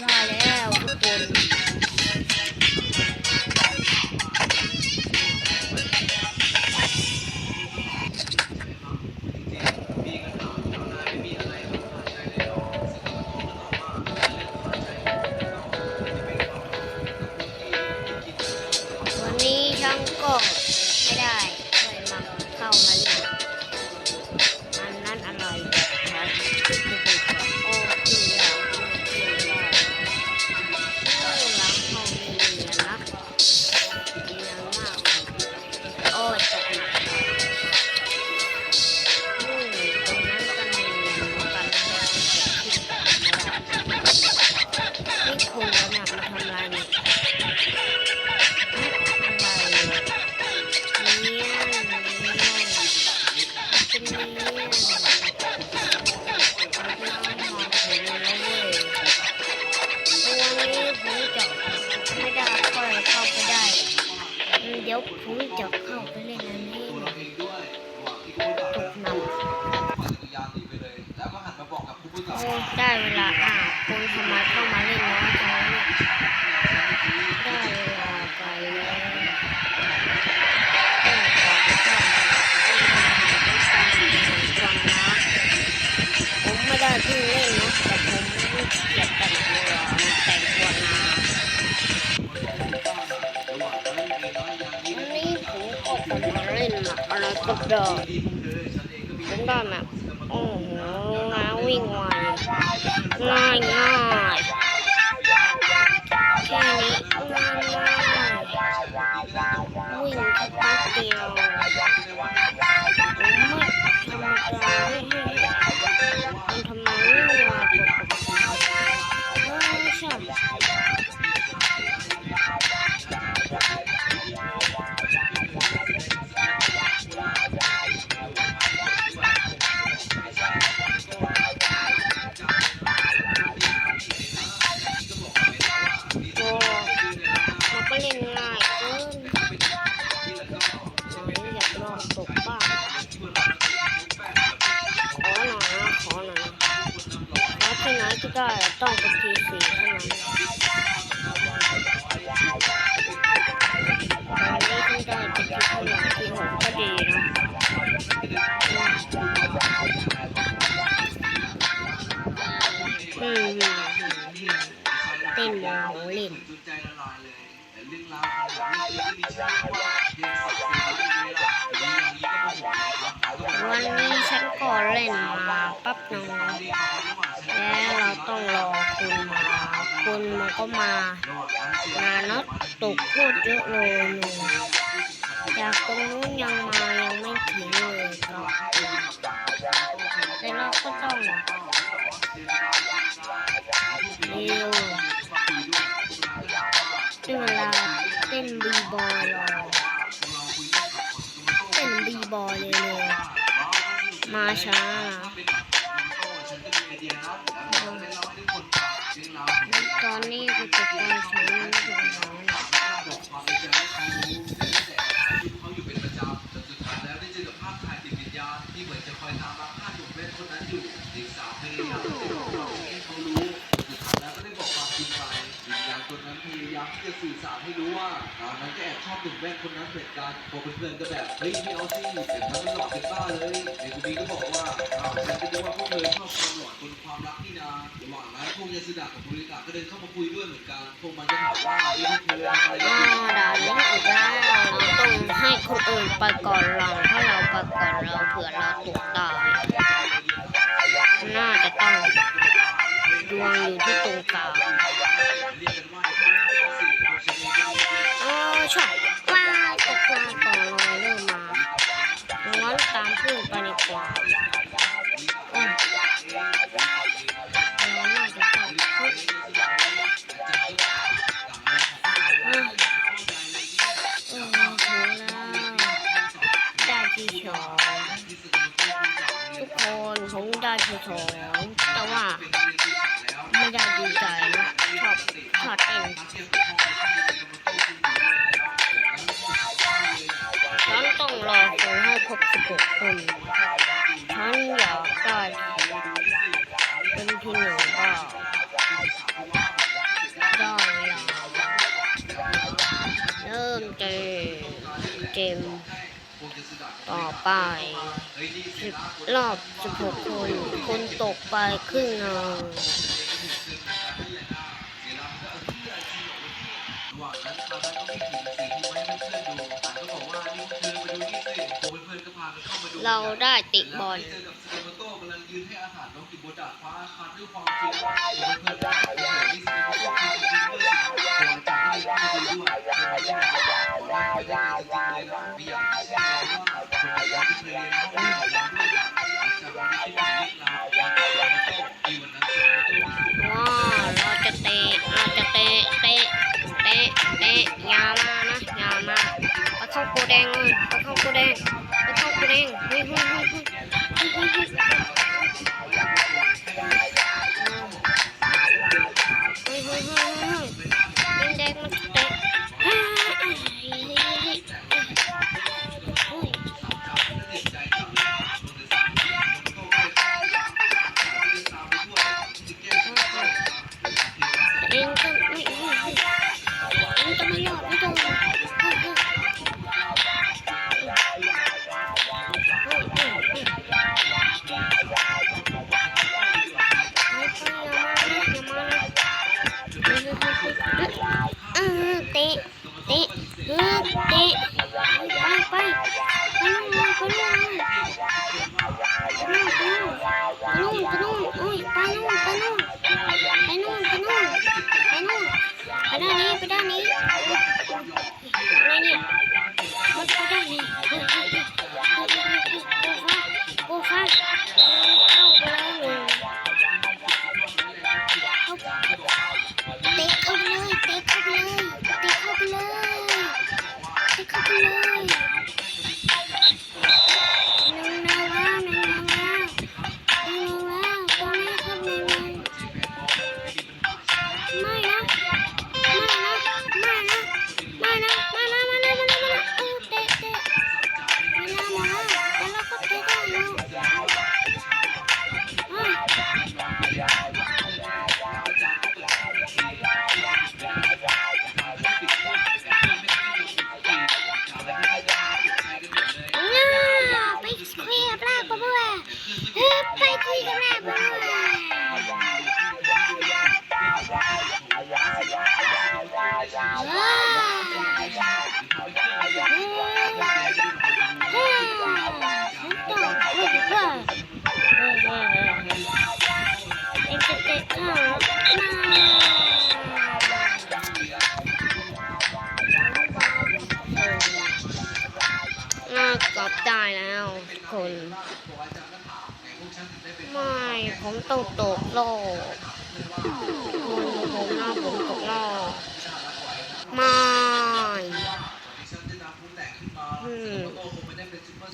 ได้แล้วทุกคน คนทำไมเข้ามาเล่นน้อยจังเลยเนี่ยได้เวลาไปแล้วผมไม่ได้เพิ่งเล่นนะแต่ผมเกลียดแต่งตัวแต่งตัวนาวันนี้ผมก็จะมาเล่นแบบอะไรก็ได้ผมได้แบบโอ้โหง้าวิ่งไว ง่ายง่าย ต้องเป็นทีสี่เท่านั้นตอนนี้ต้องได้เป็นทีเท่านั้นทีหกก็ดีนะอืมอืมอืมอืมเต้นโมโหเล่นวั วันนี้ฉันก็เล่นมาแป๊บหนึงแล้วเราต้องรอคุณมาคุณมันก็มา นานัดตกพูดเยอะเลยหนูจากตรงนู้นยังมายังไม่ถึงเลยครับแต่เราก็ต้องเร็วถึงเวลาเต้นบีบอยรอเต้นบีบอยเล มาช้าตอนนี้ก็จะไปฉันตรงนั้นที่เหมือนจะคอยตามมาฆ่าหนุ่มเล่นคนนั้นองสาวย ตอนนั้นก็แอบชอบหนุ่มแว่นคนนั้นเหมือนกันพอเพื่อนๆก็แบบเฮ้ยไม่เอาสิเดี๋ยวมันหลอกเป็นบ้าเลยเด็กคนนี้ก็บอกว่าอ้าวฉันก็นึกว่าพวกเธอชอบความหลอนบนความรักนี่นาระหว่างนั้นพวกยาสุดากับบริกาก็เดินเข้ามาคุยด้วยเหมือนกันพวกมันก็ถามว่าไอ้พวกเธอทำอะไรอ๋กัอนด่านนี้อีกแล้วเราต้องให้คนอื่นไปก่อนเราถ้าเราไปก่อนเราเผื่อเราตกตายน่าจะต้องดวงอยู่ที่ตรงกลาง ชอบว้ายตกลาต่อลอยเริ่มมางั้นตามพื่อนไปดีกว่าโอ้ยเราน่าจะต้องเฮ้ยเฮ้ยโอ้โหได้ที่สองทุกคนผมได้ที่สองแต่ว่าไม่ได้ดีใจนะชอบชอบเอง ฉันต้องรอคนให้ครบสิบหกคนฉันอยากได้เป็นที่หนึ่งก็ได้แล้วเริ่มเกมเกมต่อไปสิบรอบสิบหกคน คนตกไปครึ่งนึ่งระหว่างนั้ทางนั้นก็ไม่ถึง เราได้ติบอลว้าเราจะเตะ เราจะเตะ เตะ เตะ เตะยาวมาก เข้าโกแดงเลยไปเข้าโกแดงไปเข้าโกแดงเฮ้ยเฮ้ยเฮ้ย う、うん、で、で、う、で、 ก๊อปได้แล้วคนไม่ผมต้องตกโลกผมผมหน้าผมตกโอก ไม่อืม